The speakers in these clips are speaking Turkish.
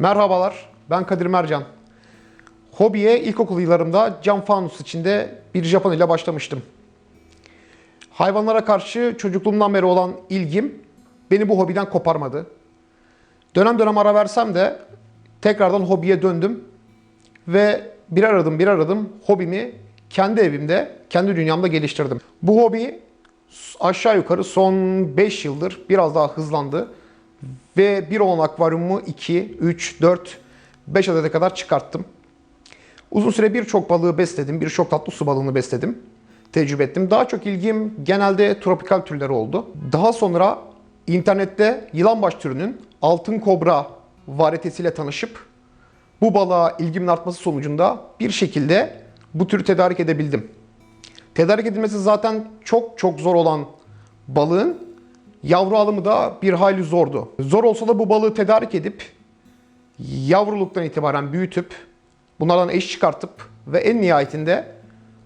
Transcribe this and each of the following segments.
Merhabalar, ben Kadir Mercan. Hobiye ilkokul yıllarımda cam fanus içinde bir Japon ile başlamıştım. Hayvanlara karşı çocukluğumdan beri olan ilgim beni bu hobiden koparmadı. Dönem dönem ara versem de tekrardan hobiye döndüm ve birer adım birer adım hobimi kendi evimde, kendi dünyamda geliştirdim. Bu hobi aşağı yukarı son 5 yıldır biraz daha hızlandı ve bir olan akvaryumumu 2, 3, 4, 5 adete kadar çıkarttım. Uzun süre birçok balığı besledim, birçok tatlı su balığını besledim, tecrübe ettim. Daha çok ilgim genelde tropikal türleri oldu. Daha sonra internette yılanbaş türünün altın kobra varyetesiyle tanışıp bu balığa ilgimin artması sonucunda bir şekilde bu türü tedarik edebildim. Tedarik edilmesi zaten çok çok zor olan balığın yavru alımı da bir hayli zordu. Zor olsa da bu balığı tedarik edip yavruluktan itibaren büyütüp bunlardan eş çıkartıp ve en nihayetinde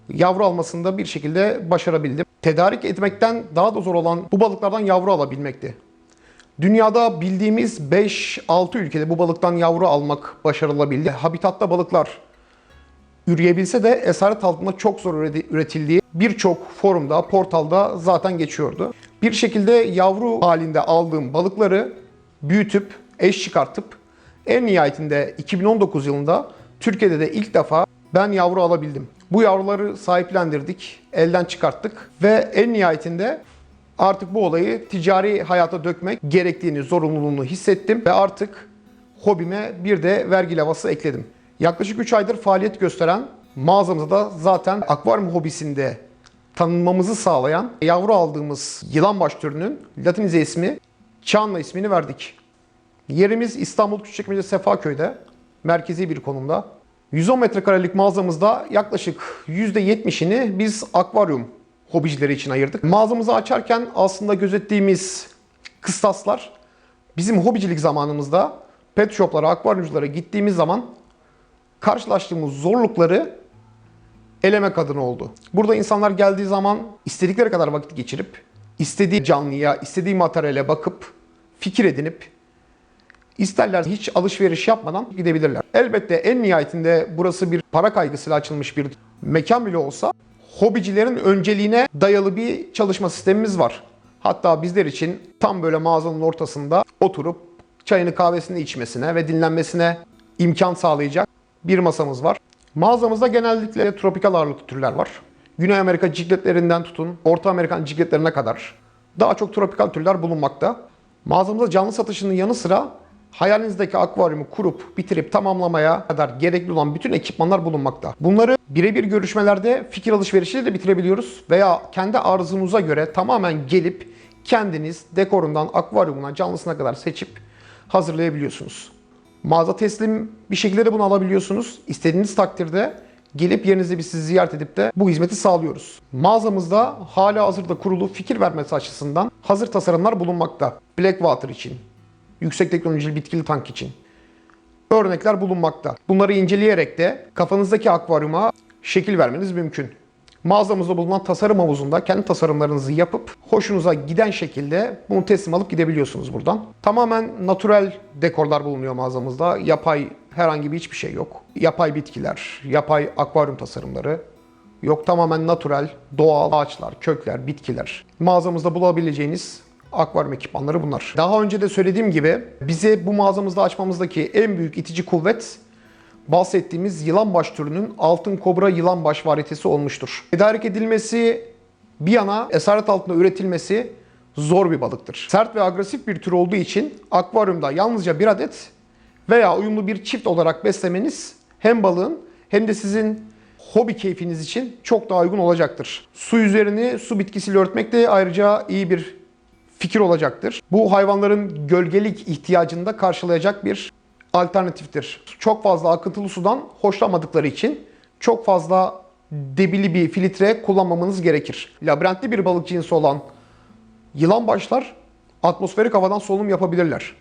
yavru almasında bir şekilde başarabildim. Tedarik etmekten daha da zor olan bu balıklardan yavru alabilmekti. Dünyada bildiğimiz 5-6 ülkede bu balıktan yavru almak başarılabildi. Habitatta balıklar üreyebilse de esaret altında çok zor üretildiği birçok forumda, portalda zaten geçiyordu. Bir şekilde yavru halinde aldığım balıkları büyütüp, eş çıkartıp en nihayetinde 2019 yılında Türkiye'de de ilk defa ben yavru alabildim. Bu yavruları sahiplendirdik, elden çıkarttık ve en nihayetinde artık bu olayı ticari hayata dökmek gerektiğini, zorunluluğunu hissettim ve artık hobime bir de vergi lavası ekledim. Yaklaşık 3 aydır faaliyet gösteren mağazamızda da zaten akvaryum hobisinde tanınmamızı sağlayan yavru aldığımız yılanbaş türünün latinize ismi Çanla ismini verdik. Yerimiz İstanbul Küçükçekmece Sefaköy'de, merkezi bir konumda. 110 metrekarelik mağazamızda yaklaşık %70'ini biz akvaryum hobicileri için ayırdık. Mağazamızı açarken aslında gözettiğimiz kıstaslar bizim hobicilik zamanımızda pet shoplara, akvaryumculara gittiğimiz zaman karşılaştığımız zorlukları elemek adına oldu. Burada insanlar geldiği zaman istedikleri kadar vakit geçirip, istediği canlıya, istediği materyale bakıp, fikir edinip, isterler hiç alışveriş yapmadan gidebilirler. Elbette en nihayetinde burası bir para kaygısıyla açılmış bir mekan bile olsa, hobicilerin önceliğine dayalı bir çalışma sistemimiz var. Hatta bizler için tam böyle mağazanın ortasında oturup çayını kahvesini içmesine ve dinlenmesine imkan sağlayacak bir masamız var. Mağazamızda genellikle tropikal ağırlıklı türler var. Güney Amerika cikletlerinden tutun, Orta Amerikan cikletlerine kadar daha çok tropikal türler bulunmakta. Mağazamızda canlı satışının yanı sıra hayalinizdeki akvaryumu kurup, bitirip tamamlamaya kadar gerekli olan bütün ekipmanlar bulunmakta. Bunları birebir görüşmelerde fikir alışverişiyle de bitirebiliyoruz veya kendi arzunuza göre tamamen gelip kendiniz dekorundan akvaryumuna, canlısına kadar seçip hazırlayabiliyorsunuz. Mağaza teslim bir şekilde de bunu alabiliyorsunuz. İstediğiniz takdirde gelip yerinizde bir sizi ziyaret edip de bu hizmeti sağlıyoruz. Mağazamızda hala hazırda kurulu fikir vermesi açısından hazır tasarımlar bulunmakta. Blackwater için, yüksek teknolojili bitkili tank için örnekler bulunmakta. Bunları inceleyerek de kafanızdaki akvaryuma şekil vermeniz mümkün. Mağazamızda bulunan tasarım havuzunda kendi tasarımlarınızı yapıp hoşunuza giden şekilde bunu teslim alıp gidebiliyorsunuz buradan. Tamamen natürel dekorlar bulunuyor mağazamızda. Yapay herhangi bir hiçbir şey yok. Yapay bitkiler, yapay akvaryum tasarımları yok. Tamamen natürel, doğal ağaçlar, kökler, bitkiler. Mağazamızda bulabileceğiniz akvaryum ekipmanları bunlar. Daha önce de söylediğim gibi bize bu mağazamızda açmamızdaki en büyük itici kuvvet bahsettiğimiz yılanbaş türünün altın kobra yılanbaş varyetesi olmuştur. Tedarik edilmesi bir yana esaret altında üretilmesi zor bir balıktır. Sert ve agresif bir tür olduğu için akvaryumda yalnızca bir adet veya uyumlu bir çift olarak beslemeniz hem balığın hem de sizin hobi keyfiniz için çok daha uygun olacaktır. Su üzerini su bitkisiyle örtmek de ayrıca iyi bir fikir olacaktır. Bu hayvanların gölgelik ihtiyacını da karşılayacak bir alternatiftir. Çok fazla akıntılı sudan hoşlanmadıkları için çok fazla debili bir filtre kullanmamanız gerekir. Labirentli bir balık cinsi olan yılan başlar atmosferik havadan solunum yapabilirler.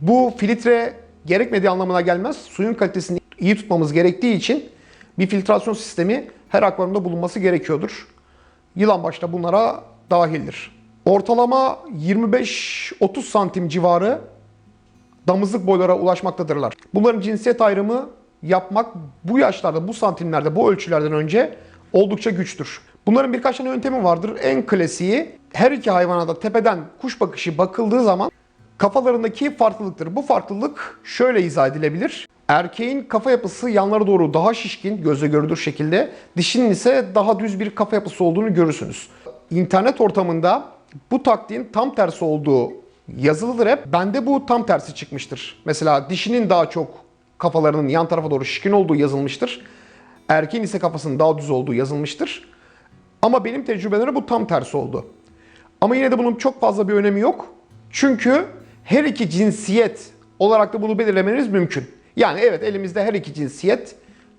Bu filtre gerekmediği anlamına gelmez. Suyun kalitesini iyi tutmamız gerektiği için bir filtrasyon sistemi her akvaryumda bulunması gerekiyordur. Yılan başta bunlara dahildir. Ortalama 25-30 santim civarı damızlık boylara ulaşmaktadırlar. Bunların cinsiyet ayrımı yapmak bu yaşlarda, bu santimlerde, bu ölçülerden önce oldukça güçtür. Bunların birkaç tane yöntemi vardır. En klasiği her iki hayvana da tepeden kuş bakışı bakıldığı zaman kafalarındaki farklılıktır. Bu farklılık şöyle izah edilebilir. Erkeğin kafa yapısı yanlara doğru daha şişkin, gözle görülür şekilde, dişinin ise daha düz bir kafa yapısı olduğunu görürsünüz. İnternet ortamında bu taktiğin tam tersi olduğu yazılıdır hep. Bende bu tam tersi çıkmıştır. Mesela dişinin daha çok kafalarının yan tarafa doğru şişkin olduğu yazılmıştır. Erkeğin ise kafasının daha düz olduğu yazılmıştır. Ama benim tecrübelerimde bu tam tersi oldu. Ama yine de bunun çok fazla bir önemi yok. Çünkü her iki cinsiyet olarak da bunu belirlemeniz mümkün. Yani evet elimizde her iki cinsiyet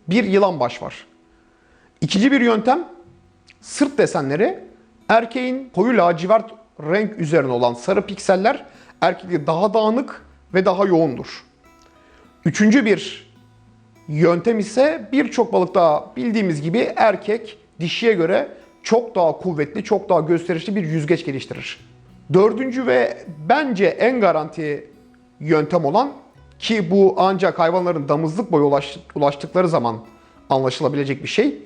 bir yılan baş var. İkinci bir yöntem sırt desenleri erkeğin koyu lacivert renk üzerine olan sarı pikseller erkekte daha dağınık ve daha yoğundur. Üçüncü bir yöntem ise birçok balıkta bildiğimiz gibi erkek dişiye göre çok daha kuvvetli, çok daha gösterişli bir yüzgeç geliştirir. Dördüncü ve bence en garanti yöntem olan ki bu ancak hayvanların damızlık boyu ulaş- ulaştıkları zaman anlaşılabilecek bir şey.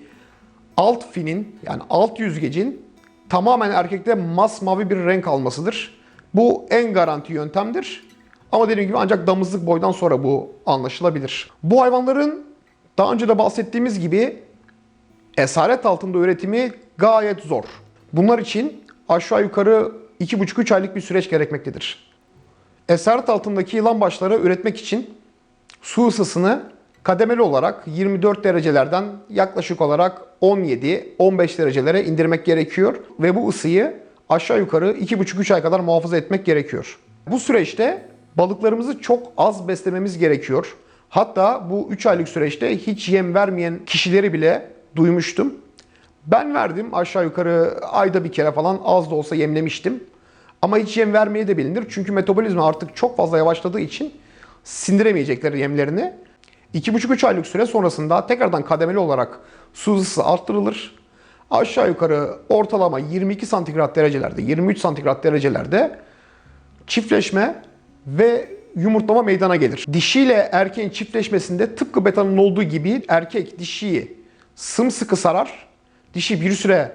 Alt finin yani alt yüzgecin tamamen erkekte masmavi bir renk almasıdır. Bu en garanti yöntemdir. Ama dediğim gibi ancak damızlık boydan sonra bu anlaşılabilir. Bu hayvanların daha önce de bahsettiğimiz gibi esaret altında üretimi gayet zor. Bunlar için aşağı yukarı 2,5-3 aylık bir süreç gerekmektedir. Esaret altındaki yılan başları üretmek için su ısısını kademeli olarak 24 derecelerden yaklaşık olarak 17-15 derecelere indirmek gerekiyor ve bu ısıyı aşağı yukarı 2,5-3 ay kadar muhafaza etmek gerekiyor. Bu süreçte balıklarımızı çok az beslememiz gerekiyor. Hatta bu 3 aylık süreçte hiç yem vermeyen kişileri bile duymuştum. Ben verdim aşağı yukarı ayda bir kere falan az da olsa yemlemiştim. Ama hiç yem vermeye de bilinir. Çünkü metabolizma artık çok fazla yavaşladığı için sindiremeyecekleri yemlerini. 2,5-3 aylık süre sonrasında tekrardan kademeli olarak su ısısı arttırılır. Aşağı yukarı ortalama 22 santigrat derecelerde, 23 santigrat derecelerde çiftleşme ve yumurtlama meydana gelir. Dişiyle erkeğin çiftleşmesinde tıpkı betanın olduğu gibi erkek dişiyi sımsıkı sarar. Dişi bir süre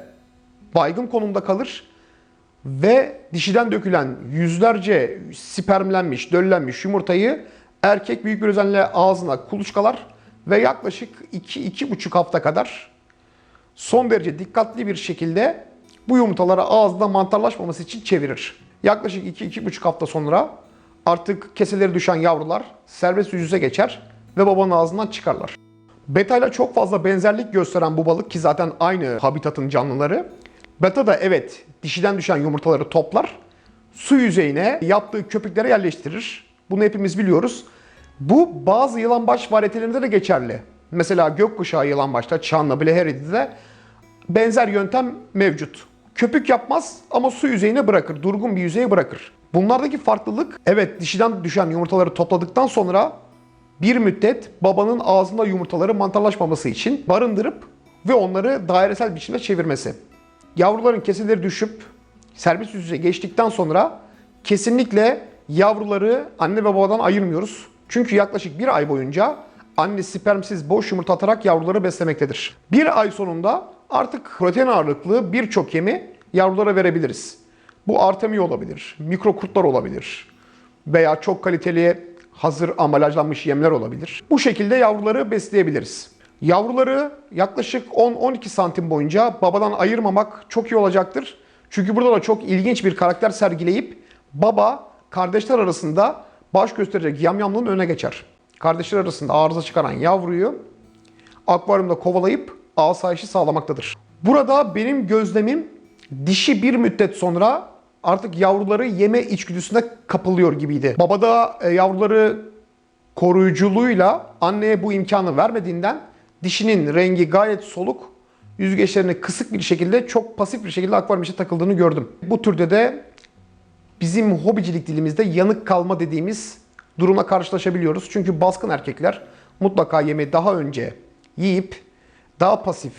baygın konumda kalır ve dişiden dökülen yüzlerce spermlenmiş, döllenmiş yumurtayı erkek büyük bir özenle ağzına kuluçkalar ve yaklaşık 2-2,5 hafta kadar son derece dikkatli bir şekilde bu yumurtaları ağızda mantarlaşmaması için çevirir. Yaklaşık 2-2,5 hafta sonra artık keseleri düşen yavrular serbest yüzüze geçer ve babanın ağzından çıkarlar. Beta ile çok fazla benzerlik gösteren bu balık ki zaten aynı habitatın canlıları. Beta da evet dişiden düşen yumurtaları toplar, su yüzeyine yaptığı köpüklere yerleştirir. Bunu hepimiz biliyoruz. Bu bazı yılanbaş varyetelerinde de geçerli. Mesela gökkuşağı yılanbaşta, Çanla, Bleheri'de benzer yöntem mevcut. Köpük yapmaz ama su yüzeyine bırakır, durgun bir yüzeye bırakır. Bunlardaki farklılık evet dişiden düşen yumurtaları topladıktan sonra bir müddet babanın ağzında yumurtaları mantarlaşmaması için barındırıp ve onları dairesel biçimde çevirmesi. Yavruların keseleri düşüp serbest yüzeye geçtikten sonra kesinlikle yavruları anne ve babadan ayırmıyoruz. Çünkü yaklaşık bir ay boyunca anne spermsiz boş yumurta atarak yavruları beslemektedir. Bir ay sonunda artık protein ağırlıklı birçok yemi yavrulara verebiliriz. Bu artemi olabilir, mikro kurtlar olabilir veya çok kaliteli hazır ambalajlanmış yemler olabilir. Bu şekilde yavruları besleyebiliriz. Yavruları yaklaşık 10-12 santim boyunca babadan ayırmamak çok iyi olacaktır. Çünkü burada da çok ilginç bir karakter sergileyip baba kardeşler arasında baş gösterecek yamyamlığın önüne geçer. Kardeşler arasında arıza çıkaran yavruyu akvaryumda kovalayıp asayişi sağlamaktadır. Burada benim gözlemim dişi bir müddet sonra artık yavruları yeme içgüdüsüne kapılıyor gibiydi. Baba da e, yavruları koruyuculuğuyla anneye bu imkanı vermediğinden dişinin rengi gayet soluk, yüzgeçlerini kısık bir şekilde çok pasif bir şekilde akvaryum içine takıldığını gördüm. Bu türde de bizim hobicilik dilimizde yanık kalma dediğimiz durumla karşılaşabiliyoruz. Çünkü baskın erkekler mutlaka yemi daha önce yiyip daha pasif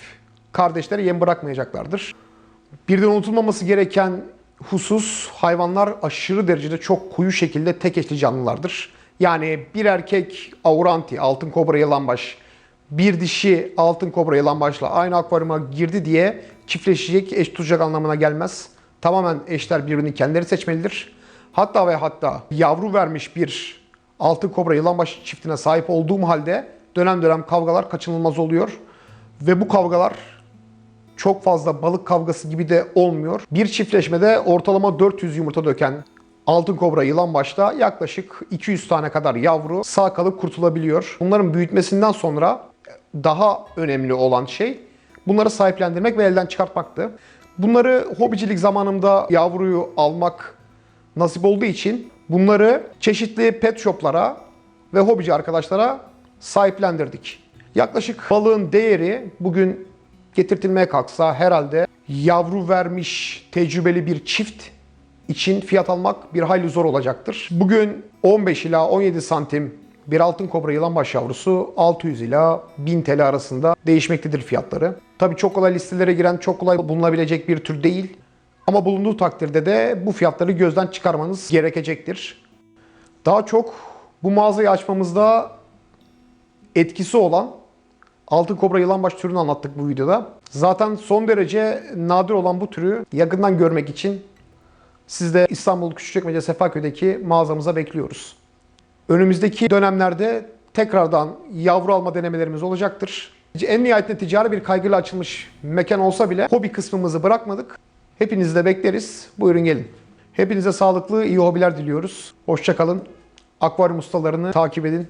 kardeşlere yem bırakmayacaklardır. Bir de unutulmaması gereken husus hayvanlar aşırı derecede çok koyu şekilde tek eşli canlılardır. Yani bir erkek auranti, altın kobra yılanbaş, bir dişi altın kobra yılanbaşla aynı akvaryuma girdi diye çiftleşecek, eş tutacak anlamına gelmez. Tamamen eşler birbirini kendileri seçmelidir. Hatta ve hatta yavru vermiş bir altın kobra yılanbaş çiftine sahip olduğum halde dönem dönem kavgalar kaçınılmaz oluyor. Ve bu kavgalar çok fazla balık kavgası gibi de olmuyor. Bir çiftleşmede ortalama 400 yumurta döken altın kobra yılan başta yaklaşık 200 tane kadar yavru sağ kalıp kurtulabiliyor. Bunların büyütmesinden sonra daha önemli olan şey bunları sahiplendirmek ve elden çıkartmaktı. Bunları hobicilik zamanımda yavruyu almak nasip olduğu için bunları çeşitli pet shoplara ve hobici arkadaşlara sahiplendirdik. Yaklaşık balığın değeri bugün getirtilmeye kalksa herhalde yavru vermiş tecrübeli bir çift için fiyat almak bir hayli zor olacaktır. Bugün 15 ila 17 santim bir altın kobra yılan baş yavrusu 600 ila 1000 TL arasında değişmektedir fiyatları. Tabii çok kolay listelere giren, çok kolay bulunabilecek bir tür değil. Ama bulunduğu takdirde de bu fiyatları gözden çıkarmanız gerekecektir. Daha çok bu mağazayı açmamızda etkisi olan altın kobra yılanbaş türünü anlattık bu videoda. Zaten son derece nadir olan bu türü yakından görmek için siz de İstanbul Küçükçekmece Sefaköy'deki mağazamıza bekliyoruz. Önümüzdeki dönemlerde tekrardan yavru alma denemelerimiz olacaktır. En nihayetinde ticari bir kaygıyla açılmış mekan olsa bile hobi kısmımızı bırakmadık. Hepinizi de bekleriz. Buyurun gelin. Hepinize sağlıklı, iyi hobiler diliyoruz. Hoşçakalın. Akvaryum ustalarını takip edin.